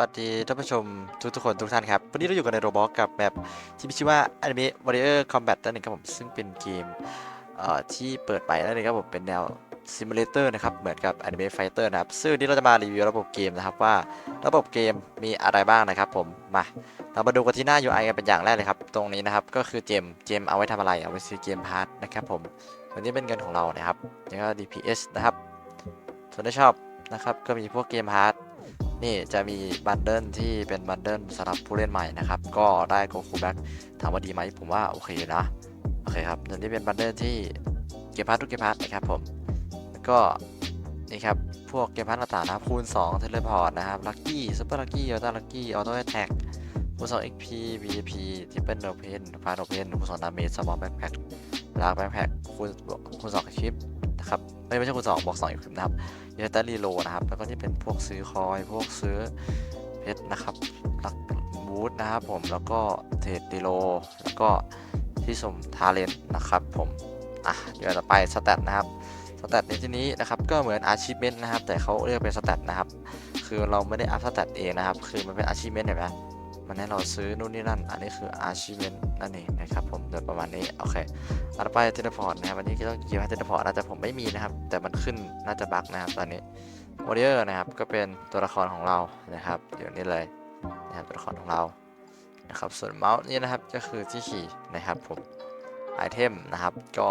วัสดีท่านผู้ชมทุกทุกคนทุกท่านครับ วันนี้เราอยู่กันในโรบอทกับแบบที่มีชื่อว่า Anime Warrior Combat นั่นเองครับผม ซึ่งเป็นเกมเอ่อที่เปิดไปนั่นเองครับผม เป็นแนว Simulator นะครับ เหมือนกับ Anime Fighter นะครับ ซึ่งนี้เราจะมารีวิวระบบเกมนะครับว่าระบบเกมมีอะไรบ้างนะครับผม มา เรามาดูกันที่หน้า UI กันเป็นอย่างแรกเลยครับ ตรงนี้นะครับก็คือเกมเกมเอาไว้ทำอะไร เอาไว้ซื้อเกมพาร์ทนะครับผมวันนี้เป็นเงินของเรานะครับแล้วก็ DPS นะครับ ส่วนที่ชอบนะครับก็มีพวกเกมพาร์ท นี่จะมีบันเดิลที่เป็นบันเดิลสำหรับผู้เล่นใหม่นะครับ ก็ได้โกคูแบ็กถามว่าดีไหมผมว่าโอเคนะ โอเคครับตัวนี้เป็นบันเดิลที่เก็บพาร์ททุกเก็บพาร์ทนะครับผมแล้วก็นี่ครับ พวกเกมพาร์ทต่างๆนะครับคูณ2เทเลพอร์ตนะครับลัคกี้ซูเปอร์ลัคกี้อัลต้าลัคกี้ออโต้แอทแทกคูณ2 XP VP ที่เป็นโอเพนพาร์โอเพนคูณ2ดาเมจสมอลแบ็คแพ็คลากแบ็คแพ็คคูณคูณ2คลิป นะครับไม่ไม่ใช่คูณ2บวก2อีกคนะครับเยตัรีโลนะครับแล้วก็ที่เป็นพวกซื้อคอยพวกซื้อเพชรนะครับลักบูธนะครับผมแล้วก็เทรดดีโลแล้วก็ที่สมทาเลนนะครับผมอะเดี๋ยวต่อไปสแตทนะครับสแตทในที่นี้นะครับก็เหมือนอาชีพเมนนะครับแต่เขาเรียกเป็นสแตทนะครับคือเราไม่ได้อัพสแตทเองนะครับคือมันเป็นอาชีพเมนเห็นไหม มันให้เราซื้อนู่นนี่นั่น อันนี้คืออาชีพนนั่นเองนะครับผมโดยประมาณนี้โอเคอันไปเทเลพอร์ตนะครับวันนี้ก็ต้องเกี่ยวกับเทเลพอร์ตน่าจะผมไม่มีนะครับ แต่มันขึ้นน่าจะบั๊กนะครับตอนนี้วอริเออร์นะครับก็เป็นตัวละครของเรานะครับเดี๋ยวนี้เลยนะครับตัวละครของเรานะครับส่วนเมาส์นี่นะครับก็คือที่ขี่นะครับผมไอเทมนะครับ ก็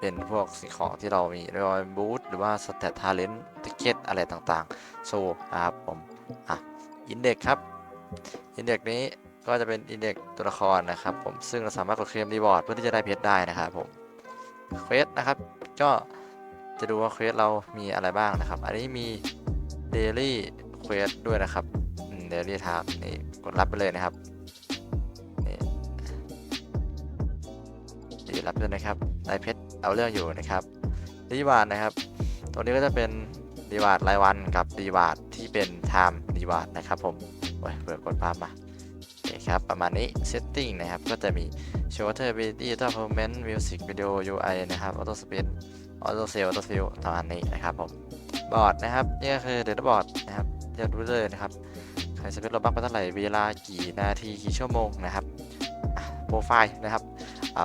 เป็นพวกสิ่งของที่เรามีเรียกว่าบูทหรือว่าสเตตทาเลนต์ติเกตอะไรต่างๆโซนะครับผมอะอินเด็กครับ อินเด็กนี้ก็จะเป็นอินเด็กตัวละครนะครับผมซึ่งเราสามารถกดเคลมรีวอร์ดเพื่อที่จะได้เพชรได้นะครับผมเควสนะครับก็จะดูว่าเควสเรามีอะไรบ้างนะครับ อันนี้มีเดลี่เควสด้วยนะครับเดลี่ทามนี่กดรับไปเลยนะครับนี่รับด้วยนะครับได้เพชรเอาเรื่องอยู่นะครับรีวาร์ดนะครับ ตัวนี้ก็จะเป็นรีวาร์ดรายวันกับรีวาร์ดที่เป็นไทม์รีวาร์ดนะครับผม โอ้ยเปิดกดภาพมาโอเคครับประมาณนี้ setting นะครับ ก็จะมี show water ability t o performance music video UI นะครับ auto speed auto save auto fill ประมาณนี้นะครับผมบอร์ดนะครับนี่ก็คือ data board นะครับเรียกรู้เลยนะครับใครสเปซเราบ้างไปเท่าไหร่เวลากี่นาทีกี่ชั่วโมงนะครับโปรไฟล์นะครับ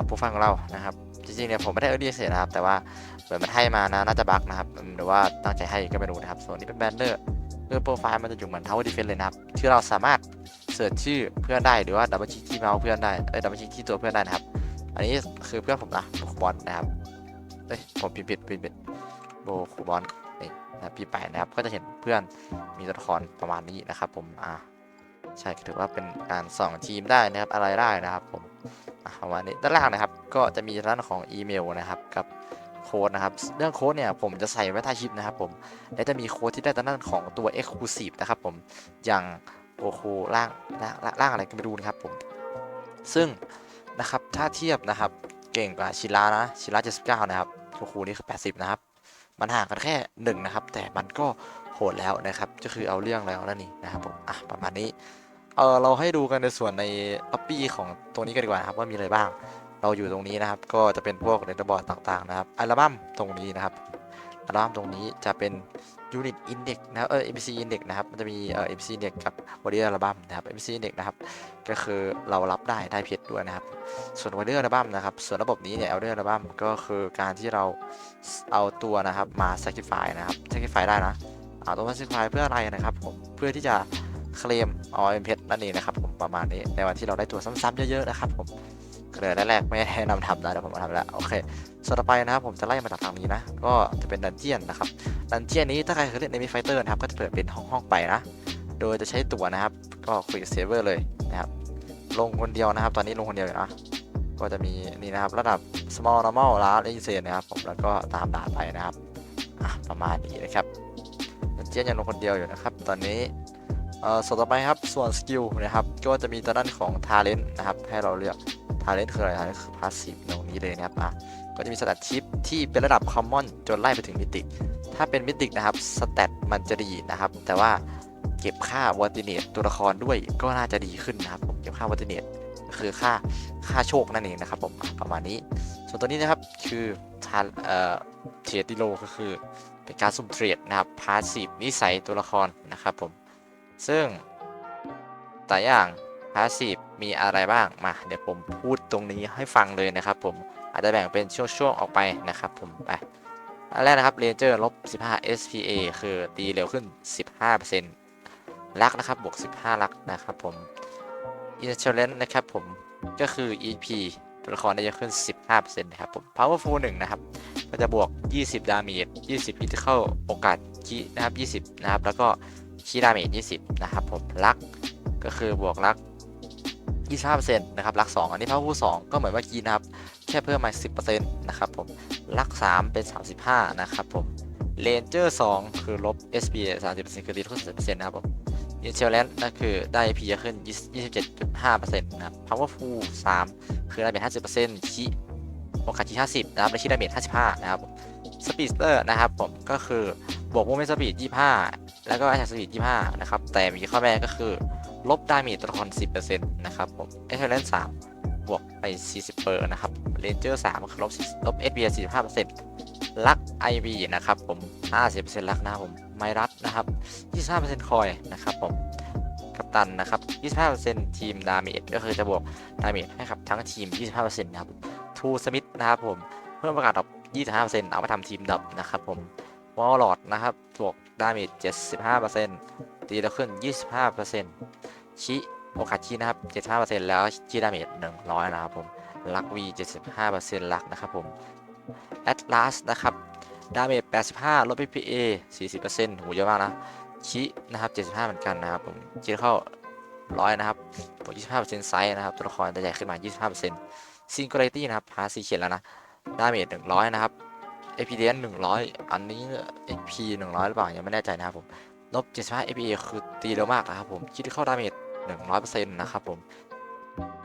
โปรไฟล์ของเรานะครับจริงๆเนี่ยผมไม่ได้เออดีเสียนะครับ แต่ว่าเหมือนมันให้มานะน่าจะบั๊กนะครับหรือว่าตั้งใจให้ก็ไม่รู้นะครับ ส่วนนี้เป็นแบนเดอร์ เพื่อโปรไฟล์มันจะอยู่เหมือน Tower Defense เลยนะครับที่เราสามารถเสิร์ชชื่อเพื่อนได้หรือว่าดับเบิลคลิกที่เมาส์เพื่อนได้เอ้ยดับเบิลคลิกที่ตัวเพื่อนได้นะครับ อันนี้คือเพื่อนผมนะโบคูบอลนะครับเอ้ยผมพิมพ์ผิดพิมพ์ผิดโบคูบอลนี่นะพี่ไปนะครับก็จะเห็นเพื่อนมีตัวละครประมาณนี้นะครับ ผมอ่าใช่ถือว่าเป็นการส่องทีมได้นะครับอะไรได้นะครับผมประมาณนี้ด้านล่างนะครับ ก็จะมีด้านของอีเมลนะครับกับ โค้ดนะครับ เรื่องโค้ดเนี่ยผมจะใส่ไว้ใต้คลิปนะครับผม และจะมีโค้ดที่ได้ด้านของตัว Exclusive นะครับผม อย่างโอโคร่างร่างร่างอะไรก็ไม่รู้นะครับผม ซึ่งนะครับถ้าเทียบนะครับเก่งกว่าชิระนะชิระ79นะครับโอคูนี่คือ80นะครับ มันห่างกันแค่1นะครับ แต่มันก็โหดแล้วนะครับ ก็คือเอาเรื่องแล้วนั่นนี่นะครับผม อะประมาณนี้ เออเราให้ดูกันในส่วนในล็อบบี้ของตัวนี้กันดีกว่าครับว่ามีอะไรบ้าง เราอยู่ตรงนี้นะครับ ก็จะเป็นพวกเรดบอร์ดต่างๆนะครับ อัลบั้มตรงนี้นะครับ อัลบั้มตรงนี้จะเป็น Unit Index นะครับเออ MPC Index นะครับ มันจะมีเอ่อ MPC Index กับ Body Album นะครับ MPC Index นะครับ ก็คือเรารับได้ได้เพชรด้วยนะครับ ส่วน Body Album นะครับ ส่วนระบบนี้เนี่ย Body Album ก็คือการที่เราเอาตัวนะครับมา Sacrifice นะครับ Sacrifice ได้นะ เอาตัวมา Sacrifice เพื่ออะไรนะครับผม เพื่อที่จะเคลมเอาเป็นเพชรนั่นเองนะครับผมประมาณนี้ในวันที่เราได้ตัวซ้ำๆเยอะๆนะครับผม เกลือแรกๆไม่ให้นำทำนะแต่ผมมาทำแล้วโอเคส่วนต่อไปนะครับผมจะไล่มาจากทางนี้นะ ก็จะเป็นดันเจียนนะครับดันเจียนนี้ถ้าใครเคยเล่นในมิไฟเตอร์นะครับก็จะเปิดเป็นห้องห้องๆไปนะ โดยจะใช้ตั๋วนะครับ ก็คุยกับเซเวอร์เลยนะครับลงคนเดียวนะครับ ตอนนี้ลงคนเดียวอยู่นะก็จะมีนี่นะครับระดับ small normal ลาร์ i n s a n นะครับผมแล้วก็ตามด่านไปนะครับประมาณนี้นะครับดันเจียนยังลงคนเดียวอยู่นะครับ ตอนนี้ อ่อส่วนต่อไปครับส่วนสกิลนะครับก็จะมีตอนด้านของ talent นะครับให้เราเลือก talent คืออะไร talent คือ passive ตรงนี้เลยนะครับอะก็จะมีสแตทชิปที่เป็นระดับ common จนไล่ไปถึงมิติ ถ้าเป็นมิตินะครับสแตทมันจะดีนะครับ แต่ว่าเก็บค่าวอติเนตตัวละครด้วยก็น่าจะดีขึ้นนะครับผมเก็บค่าวอติเนตคือค่าค่าโชคนั่นเองนะครับผมประมาณนี้ ส่วนตัวนี้นะครับคือทาเอ่อเทรดดิโลก็คือเป็นการสุ่มเทรดนะครับพาสซีฟนิสัยตัวละครนะครับผม ซึ่งแต่อย่างพาสซีฟมีอะไรบ้างมาเดี๋ยวผมพูดตรงนี้ให้ฟังเลยนะครับผมอาจจะแบ่งเป็นช่วงๆออกไปนะครับผมไปอันแรกนะครับเรนเจอร์ลบ15 SPA คือตีเร็วขึ้น 15%ลักนะครับบวก 15 ลักนะครับผม i n s u r a n c e นะครับผมก็คือ EP ตัวละครได้เยอะขึ้น 15%นะครับผม Powerful 1 นะครับ ก็จะบวก 20 ดาเมจ 20 Critical โอกาสคีนะครับ 20 นะครับ แล้วก็ คีดาเมจ20 นะครับผมลักก็คือบวกลัก25%นะครับลัก 2 อันนี้ Powerful 2ก็เหมือนเมื่อกี้นะครับ แค่เพิ่มมา 10%นะครับผมลัก 3 เป็น 35 นะครับผม Ranger 2คือลบ SPA 30%คือตีทุก10%นะครับผมอินเชลเลนนั่นคือได้ AP เยอะขึ้น 27.5%นะครับ Powerful 3 คือได้เมจ50%คีโอกาสคี50 นะครับและคีได้เมจ55 นะครับ Speedster นะครับผมก็คือบวก Movement Speed 25 แล้วก็แอชสปีด25 นะครับ แต่มีข้อแม้ก็คือ ลบไดามจตัวละคร 10%นต์นะครับผมเอชเลนสามบวกไป 40เปอร์นะครับเรนเจอร์สามลบลบเอสบีสี่สิบห้าเปอร์เซ็นต์ลักไอวีนะครับผมห้าสิบเปอร์เซ็นต์ลักนะครับผมไมรัสนะครับยี่สิบห้าเปอร์เซ็นต์คอยนะครับผมกัปตันนะครับ25เปอร์เซ็นต์ทีมดาเมจก็คือจะบวกดาเมจให้กับทั้งทีม25เปอร์เซ็นต์นะครับทูสมิธนะครับผมเพิ่มประกาศดรอป25เปอร์เซ็นต์เอามาทำทีมดับนะครับผมวอลลอดนะครับบวก ดาเมจ75%ตีแล้วขึ้น 25%ชิโอกาสชีนะครับ 75%แล้วชีดาเมจ100 นะครับผม ลักวี 75%ลักนะครับผม แอตลาสนะครับ ดาเมจ 85 ลด PPA 40%หูเยอะมากนะ ชินะครับ 75 เหมือนกันนะครับผมคิดเข้าร้อยนะครับบวก25%ไซส์นะครับ ตัวละครจะใหญ่ขึ้นมา 25% Singularity นะครับพาสีเขียนแล้วนะ ดาเมจ 100 นะครับ APDN 100 อันนี้ AP 100 หรือเปล่ายังไม่แน่ใจนะครับผมลบ75 APA คือตีเร็วมากนะครับผมคิดเข้าดาเมจ100%นะครับผม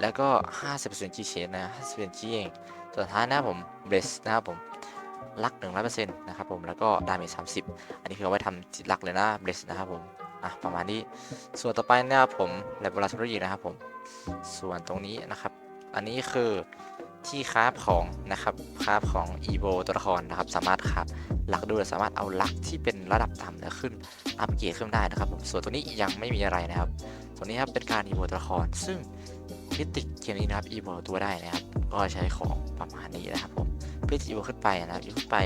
แล้วก็ 50%คีเชนนะ50%คีเองสุดท้ายนะผมเบสนะครับผมลัก 100%นะครับผมแล้วก็ดาเมจ30 อันนี้คือเอาไว้ทำจิตลักเลยนะเบสนะครับผมอะประมาณนี้ส่วนต่อไปนะครับผม Laboratory นะครับผมส่วนตรงนี้นะครับ อันนี้คือ ที่คราฟของนะครับคราฟของ EVO ตัวละครนะครับ สามารถคราฟลักด้วยสามารถเอาลักที่เป็นระดับต่ำเนี่ยขึ้นอัปเกรดขึ้นได้นะครับผมส่วนตัวนี้ยังไม่มีอะไรนะครับตัวนี้ครับเป็นการ EVO ตัวละคร ซึ่งพิติกเกมนี้นะครับ EVO ตัวได้นะครับ ก็ใช้ของประมาณนี้นะครับผมเพื่อจะ EVO ขึ้นไปนะครับ EVO ขึ้นไป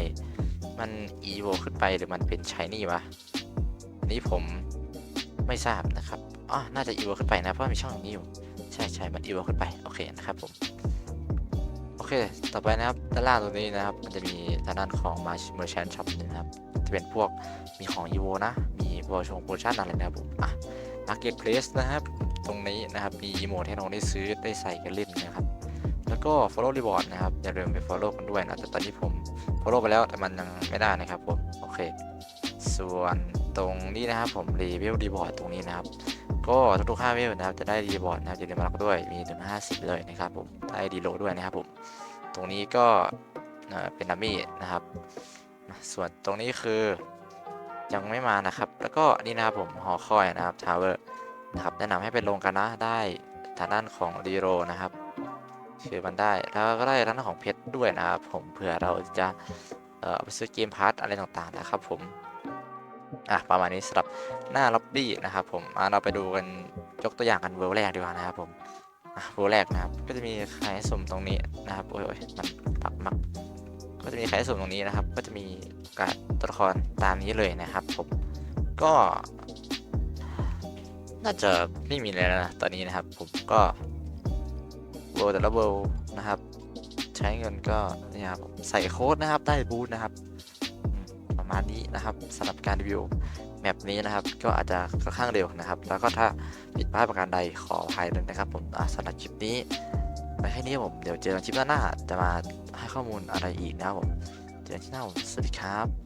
มัน EVO ขึ้นไปหรือมันเป็น Shiny วะนี้ผมไม่ทราบนะครับอ๋อน่าจะ EVO ขึ้นไปนะเพราะมีช่องนี้อยู่ ใช่ใช่มัน EVO ขึ้นไป โอเคนะครับผม ต่อไปนะครับ ด้านล่างตรงนี้นะครับ มันจะมีทางด้านของ Merchant Shop นะครับ จะเป็นพวกมีของ EVO นะ มีโปรชงโปรชั่นอะไรนะครับผมอะ Marketplace นะครับ ตรงนี้นะครับ มีอีโมทให้น้องได้ซื้อได้ใส่กันเล่นนะครับ แล้วก็ follow reward นะครับ อย่าลืมไป follow กันด้วยนะแต่ตอนนี้ผม follow ไปแล้วแต่มันยังไม่ได้นะครับผม โอเค ส่วนตรงนี้นะครับผม level reward ตรงนี้นะครับ ก็ทุกๆ5เวลนะครับจะได้ reward นะครับอย่าลืมมารับด้วยมีถึง50 เลยนะครับผมได้ดีโลด้วยนะครับผมตรงนี้ก็เป็นดัมมี่นะครับ ส่วนตรงนี้คือยังไม่มานะครับ แล้วก็นี่นะครับผมหอคอยนะครับทาวเวอร์นะครับแนะนำให้ไปลงกันนะได้ทางด้านของดีโรนะครับคือมันได้แล้วก็ได้ทางด้านของเพชรด้วยนะครับ ผมเผื่อเราจะเอ่อไปซื้อเกมพาร์ทอะไรต่างๆนะครับผม อะประมาณนี้สำหรับหน้าล็อบบี้นะครับผมอะเราไปดูกันยกตัวอย่างกันเวลแรกดีกว่านะครับผมอะเวลแรกนะครับ ก็จะมีขายสุ่มตรงนี้นะครับโอ้ยโอ้ยมันปักมักก็จะมีขายสุ่มตรงนี้นะครับ ก็จะมีการตัวละครตามนี้เลยนะครับผมก็ น่าจะไม่มีเลยนะตอนนี้นะครับ ผมก็เวลแต่ละเวลนะครับ ใช้เงินก็เนี่ยครับใส่โค้ดนะครับได้บูทนะครับ ประมาณนี้นะครับสำหรับการรีวิวแมปนี้นะครับ ก็อาจจะค่อนข้างเร็วนะครับ แล้วก็ถ้าผิดพลาดประการใดขออภัยด้วยนะครับ ผมสำหรับคลิปนี้ไปแค่นี้ผมเดี๋ยวเจอกันคลิปหน้าจะมาให้ข้อมูลอะไรอีกนะครับผมเจอกันที่หน้าผมสวัสดีครับ